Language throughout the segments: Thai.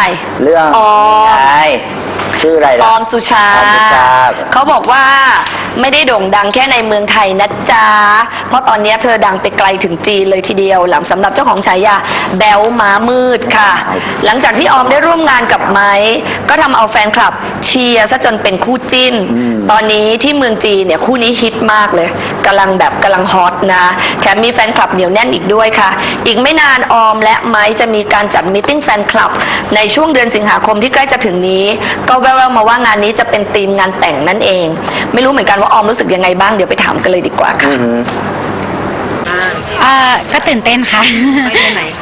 ายเรื่องอ๋อ ชื่ออะไรอล่ะ อมสุชาออมสุชา เขาบอกว่าไม่ได้โด่งดังแค่ในเมืองไทยนะจ๊ะ เพราะตอนนี้เธอดังไปไกลถึงจีนเลยทีเดียว หลังสำหรับเจ้าของฉายาแบลม้ามืดค่ะ หลังจากที่ออมได้ร่วมงานกับไม้ก็ทำเอาแฟนคลับเชียร์ซะจนเป็นคู่จิ้น ตอนนี้ที่เมืองจีนเนี่ยคู่นี้ฮิตมากเลยกำลังแบบกำลังฮอตนะ แถมมีแฟนคลับเหนียวแน่นอีกด้วยค่ะ อีกไม่นานออมและไม้จะมีการจัดมิทติ้งแฟนคลับในช่วงเดือนสิงหาคมที่ใกล้จะถึงนี้ก็แววๆมาว่างานนี้จะเป็นธีมงานแต่งนั่นเอง ไม่รู้เหมือนกันว่าออมรู้สึกยังไงบ้างเดี๋ยวไปถามกันเลยดีกว่าค่ะเอ่อก็ตื่นเต้นค่ะ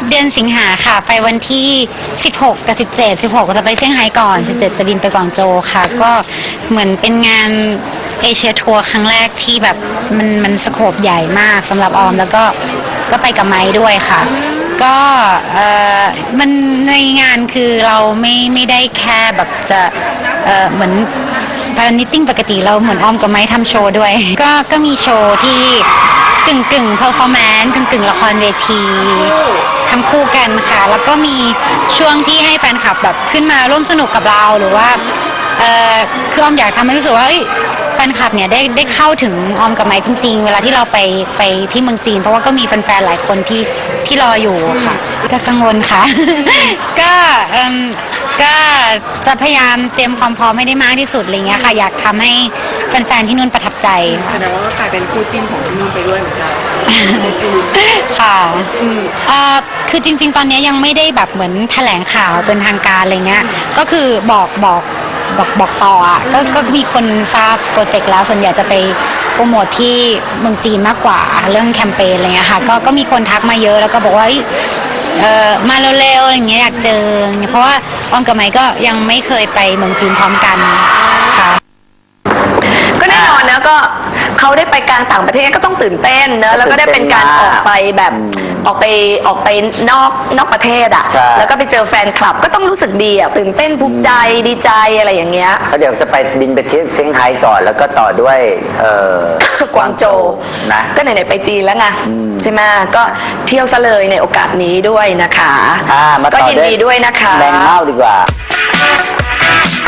เดือนสิงหาค่ะ ไปวันที่ 16 กับ 17 16 ก็จะไปเซี่ยงไฮ้ก่อน 17 จะบินไปกวางโจวค่ะ ก็เหมือนเป็นงานเอเชียทัวร์ครั้งแรกที่แบบมันมันสโคปใหญ่มากสำหรับออม แล้วก็ก็ไปกับไม้ด้วยค่ะ ก็เอ่อมันในงานคือเราไม่ไม่ได้แค่แบบจะเอ่อเหมือนพารานิตติ้งปกติเราเหมือนออมกับไม้ทำโชว์ด้วย ก็ก็มีโชว์ที่กึ่งกึ่งเพอร์ฟอร์แมนซ์กึ่งกึ่งละครเวทีทำคู่กันค่ะ แล้วก็มีช่วงที่ให้แฟนคลับแบบขึ้นมาร่วมสนุกกับเราหรือว่า เออคือออมอยากทำให้รู้สึกว่าเอ้ยแฟนคลับเนี่ยได้ได้เข้าถึงออมกับไม้จริง ๆ เวลาที่เราไปไปที่เมืองจีน เพราะว่าก็มีแฟนๆหลายคนที่ที่รออยู่ค่ะก็กังวลค่ะ ก็เอิ่มก็จะพยายามเตรียมความพร้อมให้ได้มากที่สุดอะไรเงี้ยค่ะ อยากทำให้แฟนๆที่นู่นประทับใจแสดงว่าก็กลายเป็นคู่จิ้นของที่นู่นไปด้วยเหมือนกันในจีนค่ะเอ่อคือจริง ๆ ตอนนี้ยังไม่ได้แบบเหมือนแถลงข่าวเป็นทางการอะไรเงี้ย ก็คือบอกบอก บอกบอกต่ออะก็ก็มีคนทราบโปรเจกต์แล้วส่วนใหญ่จะไปโปรโมทที่เมืองจีนมากกว่าเรื่องแคมเปญอะไรเงี้ยค่ะก็ก็มีคนทักมาเยอะแล้วก็บอกว่าเอ้ยเออมาเร็วๆอะไรเงี้ยอยากเจออย่างเงี้ยเพราะว่าออมกับไมค์ก็ยังไม่เคยไปเมืองจีนพร้อมกันค่ะก็แน่นอนนะ ก็เขาได้ไปกลางต่างประเทศก็ต้องตื่นเต้นเนอะแล้วก็ได้เป็นการออกไปแบบออกไปออกไปนอกนอกประเทศอะใช่ แล้วก็ไปเจอแฟนคลับก็ต้องรู้สึกดีอะตื่นเต้นภูมิใจดีใจอะไรอย่างเงี้ยแล้วเดี๋ยวจะไปบินไปที่เซี่ยงไฮ้ก่อน แล้วก็ต่อด้วยเอ่อกวางโจวนะ ก็ไหนๆไปจีนแล้วไงใช่ไหมก็เที่ยวซะเลยในโอกาสนี้ด้วยนะคะ อ่ามาก็ต่อยินดีด้วยนะคะ แมงเม่าดีกว่าค